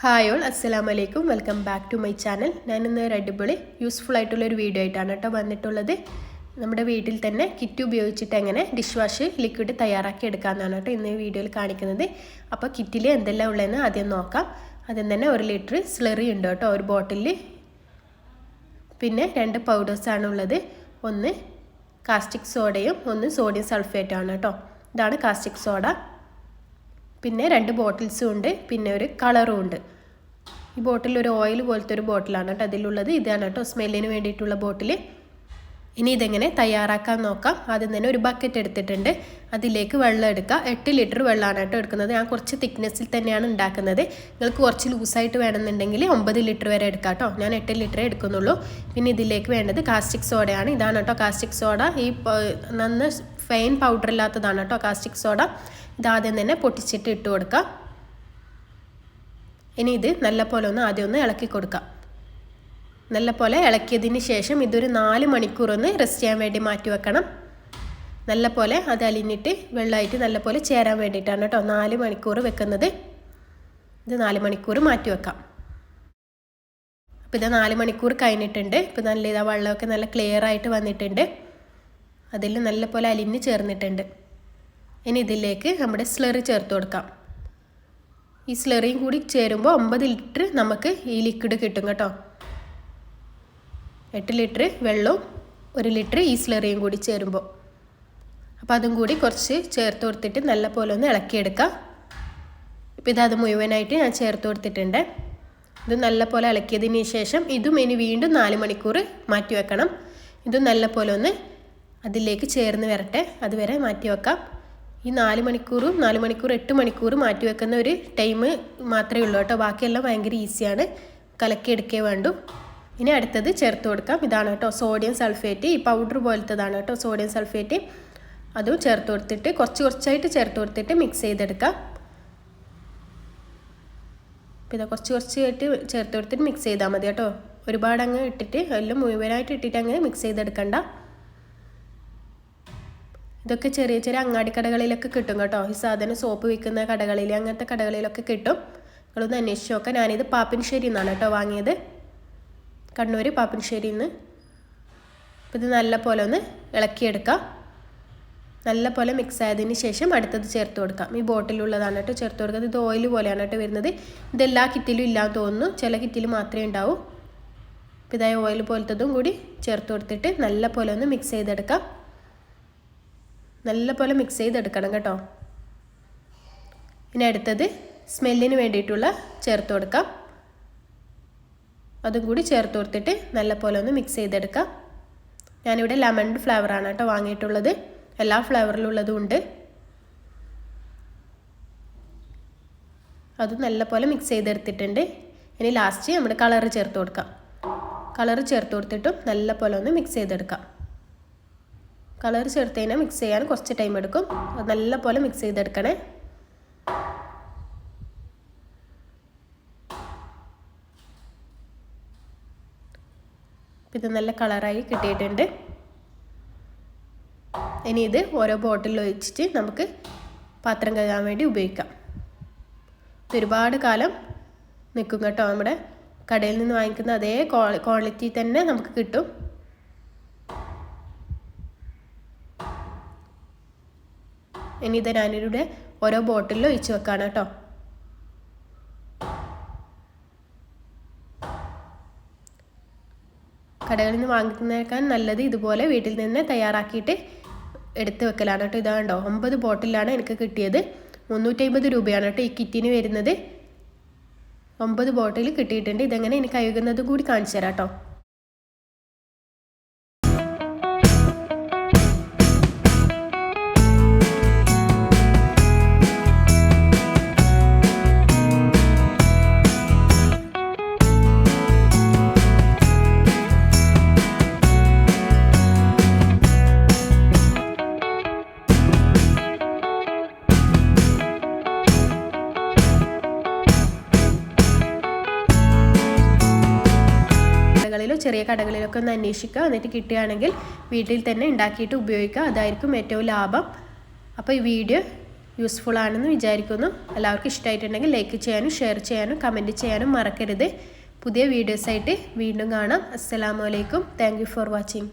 Hi all അസ്സലാം വലൈക്കും welcome back to my channel ഞാനിന്ന് ഒരു അടിപൊളി യൂസ്ഫുൾ ആയിട്ടുള്ള ഒരു വീഡിയോ ആയിട്ടാണ് കേട്ടോ വന്നിട്ടുള്ളത്. നമ്മുടെ വീട്ടിൽ തന്നെ കിറ്റ് ഉപയോഗിച്ചിട്ട് എങ്ങനെ ഡിഷ് വാഷ് ലിക്വിഡ് തയ്യാറാക്കി എടുക്കാമെന്നാണ് കേട്ടോ ഇന്ന് വീഡിയോയിൽ കാണിക്കുന്നത്. അപ്പോൾ കിറ്റിൽ എന്തെല്ലാം ഉള്ളതെന്ന് ആദ്യം നോക്കാം. ആദ്യം തന്നെ ഒരു ലിറ്റർ സ്ലറി ഉണ്ട് കേട്ടോ ഒരു ബോട്ടിലിൽ പിന്നെ രണ്ട് പൗഡേഴ്സാണ് ഉള്ളത്. ഒന്ന് കാസ്റ്റിക് സോഡയും ഒന്ന് സോഡിയം സൾഫേറ്റുമാണ് കേട്ടോ. ഇതാണ് കാസ്റ്റിക് സോഡ പിന്നെ രണ്ട് ബോട്ടിൽസും ഉണ്ട് പിന്നെ ഒരു കളറും ഉണ്ട്. ഈ ബോട്ടിൽ ഒരു ഓയിൽ പോലത്തെ ഒരു ബോട്ടിലാണ് കേട്ടോ അതിലുള്ളത്. ഇതാണ് കേട്ടോ സ്മെല്ലിന് വേണ്ടിയിട്ടുള്ള ബോട്ടിൽ ഇനി ഇതെങ്ങനെ തയ്യാറാക്കാൻ നോക്കാം. ആദ്യം തന്നെ ഒരു ബക്കറ്റ് എടുത്തിട്ടുണ്ട്. അതിലേക്ക് വെള്ളം എടുക്കുക. എട്ട് ലിറ്റർ വെള്ളമാണ് കേട്ടോ എടുക്കുന്നത്. ഞാൻ കുറച്ച് തിക്നെസ്സിൽ തന്നെയാണ് ഉണ്ടാക്കുന്നത്. നിങ്ങൾക്ക് കുറച്ച് ലൂസായിട്ട് വേണമെന്നുണ്ടെങ്കിൽ ഒമ്പത് ലിറ്റർ വരെ എടുക്കാം കേട്ടോ. ഞാൻ എട്ട് ലിറ്ററേ എടുക്കുന്നുള്ളൂ. പിന്നെ ഇതിലേക്ക് വേണ്ടത് കാസ്റ്റിക് സോഡയാണ്. ഇതാണ് കേട്ടോ കാസ്റ്റിക് സോഡ. ഈ നന്ന് ഫൈൻ പൗഡർ ഇല്ലാത്തതാണ് കേട്ടോ കാസ്റ്റിക് സോഡ. ഇതാദ്യം തന്നെ പൊട്ടിച്ചിട്ട് ഇട്ട് കൊടുക്കാം. ഇനി ഇത് നല്ല പോലെ ഒന്ന് ആദ്യം ഒന്ന് ഇളക്കി കൊടുക്കാം. നല്ല പോലെ ഇളക്കിയതിന് ശേഷം ഇതൊരു നാല് മണിക്കൂർ ഒന്ന് റെസ്റ്റ് ചെയ്യാൻ വേണ്ടി മാറ്റി വെക്കണം. നല്ല പോലെ അത് അലിഞ്ഞിട്ട് വെള്ളമായിട്ട് നല്ല പോലെ ചേരാൻ വേണ്ടിയിട്ടാണ് കേട്ടോ നാല് മണിക്കൂർ വെക്കുന്നത്. ഇത് നാല് മണിക്കൂർ മാറ്റി വെക്കാം. അപ്പോൾ ഇത് നാല് മണിക്കൂർ കഴിഞ്ഞിട്ടുണ്ട്. ഇപ്പോൾ നല്ല ഇതാ വെള്ളമൊക്കെ നല്ല ക്ലിയർ ആയിട്ട് വന്നിട്ടുണ്ട്. അതിൽ നല്ല പോലെ അലിഞ്ഞ് ചേർന്നിട്ടുണ്ട്. ഇനി ഇതിലേക്ക് നമ്മുടെ സ്ലറി ചേർത്ത് കൊടുക്കാം. ഈ സ്ലറിയും കൂടി ചേരുമ്പോൾ ഒമ്പത് ലിറ്റർ നമുക്ക് ഈ ലിക്വിഡ് കിട്ടും കേട്ടോ. എട്ട് ലിറ്റർ വെള്ളവും ഒരു ലിറ്റർ ഈ സ്ലറിയും കൂടി ചേരുമ്പോൾ. അപ്പോൾ അതും കൂടി കുറച്ച് ചേർത്ത് കൊടുത്തിട്ട് നല്ല പോലെ ഒന്ന് ഇളക്കിയെടുക്കാം. ഇപ്പോൾ ഇതത് മുഴുവനായിട്ട് ഞാൻ ചേർത്ത് കൊടുത്തിട്ടുണ്ട്. ഇത് നല്ല പോലെ ഇളക്കിയതിന് ശേഷം ഇതും ഇനി വീണ്ടും നാല് മണിക്കൂർ മാറ്റി വെക്കണം. ഇതും നല്ല പോലെ ഒന്ന് അതിലേക്ക് ചേർന്ന് വരട്ടെ. അതുവരെ മാറ്റി വെക്കാം. ഈ നാല് മണിക്കൂറും നാല് മണിക്കൂർ എട്ട് മണിക്കൂർ മാറ്റി വെക്കുന്ന ഒരു ടൈം മാത്രമേ ഉള്ളൂ കേട്ടോ. ബാക്കിയെല്ലാം ഭയങ്കര ഈസിയാണ് കലക്കിയെടുക്കേ വേണ്ടു. ഇനി അടുത്തത് ചേർത്ത് കൊടുക്കാം. ഇതാണ് കേട്ടോ സോഡിയം സൾഫേറ്റ് ഈ പൗഡർ പോലത്തതാണ് കേട്ടോ സോഡിയം സൾഫേറ്റ് അതും ചേർത്ത് കൊടുത്തിട്ട് കുറച്ച് കുറച്ചായിട്ട് ചേർത്ത് കൊടുത്തിട്ട് മിക്സ് ചെയ്തെടുക്കാം. പിന്നെ കുറച്ച് കുറച്ചായിട്ട് ചേർത്ത് കൊടുത്തിട്ട് മിക്സ് ചെയ്താൽ മതി കേട്ടോ. ഒരുപാട് അങ്ങ് ഇട്ടിട്ട് എല്ലാം മുഴുവനായിട്ട് ഇട്ടിട്ട് അങ്ങ് മിക്സ് ചെയ്തെടുക്കണ്ട. ഇതൊക്കെ ചെറിയ ചെറിയ അങ്ങാടി കടകളിലൊക്കെ കിട്ടും കേട്ടോ. ഈ സാധനം സോപ്പ് വിൽക്കുന്ന കടകളിൽ അങ്ങനത്തെ കടകളിലൊക്കെ കിട്ടും. നിങ്ങളൊന്ന് അന്വേഷിച്ച് നോക്കാം. ഞാനിത് പാപ്പിൻശ്ശേരി എന്നാണ് കേട്ടോ വാങ്ങിയത്. കണ്ണൂർ പാപ്പിൻശ്ശേരിയിൽ നിന്ന് അപ്പോൾ ഇത് നല്ല പോലെ ഒന്ന് ഇളക്കിയെടുക്കാം. നല്ല പോലെ മിക്സ് ആയതിന് ശേഷം അടുത്തത് ചേർത്ത് കൊടുക്കാം. ഈ ബോട്ടിലുള്ളതാണ് കേട്ടോ ചേർത്ത് കൊടുക്കുക ഇത് ഓയിൽ പോലെയാണ് കേട്ടോ വരുന്നത്. ഇതെല്ലാ കിറ്റിലും ഇല്ലാന്ന് തോന്നുന്നു. ചില കിറ്റിൽ മാത്രമേ ഉണ്ടാവൂ. അപ്പോൾ ഇതായ ഓയിൽ പോലത്തതും കൂടി ചേർത്ത് കൊടുത്തിട്ട് നല്ല പോലെ ഒന്ന് മിക്സ് ചെയ്തെടുക്കാം. നല്ല പോലെ മിക്സ് ചെയ്തെടുക്കണം കേട്ടോ. ഇനി അടുത്തത് സ്മെല്ലിന് വേണ്ടിയിട്ടുള്ള ചേർത്ത് കൊടുക്കാം. അതും കൂടി ചേർത്ത് കൊടുത്തിട്ട് നല്ല പോലെ ഒന്ന് മിക്സ് ചെയ്തെടുക്കാം. ഞാനിവിടെ ലെമൺ ഫ്ലേവറാണ് കേട്ടോ വാങ്ങിയിട്ടുള്ളത്. എല്ലാ ഫ്ലേവറിലുള്ളതും ഉണ്ട്. അത് നല്ല പോലെ മിക്സ് ചെയ്തെടുത്തിട്ടുണ്ട്. ഇനി ലാസ്റ്റ് നമ്മുടെ കളർ ചേർത്ത് കൊടുക്കാം. കളർ ചേർത്ത് കൊടുത്തിട്ടും നല്ല പോലെ ഒന്ന് മിക്സ് ചെയ്തെടുക്കാം. കളർ ചേർത്ത് മിക്സ് ചെയ്യാൻ കുറച്ച് ടൈം എടുക്കും. നല്ല പോലെ മിക്സ് ചെയ്തെടുക്കണേ. ഇത് നല്ല കളറായി കിട്ടിയിട്ടുണ്ട്. ഇനി ഇത് ഓരോ ബോട്ടിലിൽ ഒഴിച്ചിട്ട് നമുക്ക് പാത്രം കഴുകാൻ വേണ്ടി ഉപയോഗിക്കാം. ഇത് ഒരുപാട് കാലം നിൽക്കും കേട്ടോ. നമ്മുടെ കടയിൽ നിന്ന് വാങ്ങിക്കുന്ന അതേ ക്വാളിറ്റി തന്നെ നമുക്ക് കിട്ടും. ഇനി ഇത് ഞാനിവിടെ ഓരോ ബോട്ടിലിൽ ഒഴിച്ച് വെക്കാണ് കേട്ടോ. കടകളിൽ നിന്ന് വാങ്ങിക്കുന്നേക്കാൻ നല്ലത് ഇതുപോലെ വീട്ടിൽ നിന്ന് തയ്യാറാക്കിയിട്ട് എടുത്ത് വെക്കലാണ് കേട്ടോ. ഇതാണ്ടോ ഒമ്പത് ബോട്ടിലാണ് എനിക്ക് കിട്ടിയത്. മുന്നൂറ്റമ്പത് രൂപയാണ് കേട്ടോ ഈ കിറ്റിന് വരുന്നത്. ഒമ്പത് ബോട്ടിൽ കിട്ടിയിട്ടുണ്ട്. ഇതെങ്ങനെ എനിക്ക് കഴുകുന്നതും കൂടി കാണിച്ചു തരാം കേട്ടോ. കടകളിലോ ചെറിയ കടകളിലൊക്കെ ഒന്ന് അന്വേഷിക്കുക. എന്നിട്ട് കിട്ടുകയാണെങ്കിൽ വീട്ടിൽ തന്നെ ഉണ്ടാക്കിയിട്ട് ഉപയോഗിക്കുക. അതായിരിക്കും ഏറ്റവും ലാഭം. അപ്പോൾ ഈ വീഡിയോ യൂസ്ഫുൾ ആണെന്ന് വിചാരിക്കുന്നു. എല്ലാവർക്കും ഇഷ്ടമായിട്ടുണ്ടെങ്കിൽ ലൈക്ക് ചെയ്യാനും ഷെയർ ചെയ്യാനും കമന്റ് ചെയ്യാനും മറക്കരുത്. പുതിയ വീഡിയോസായിട്ട് വീണ്ടും കാണാം. അസ്സലാമലൈക്കും താങ്ക് ഫോർ വാച്ചിങ്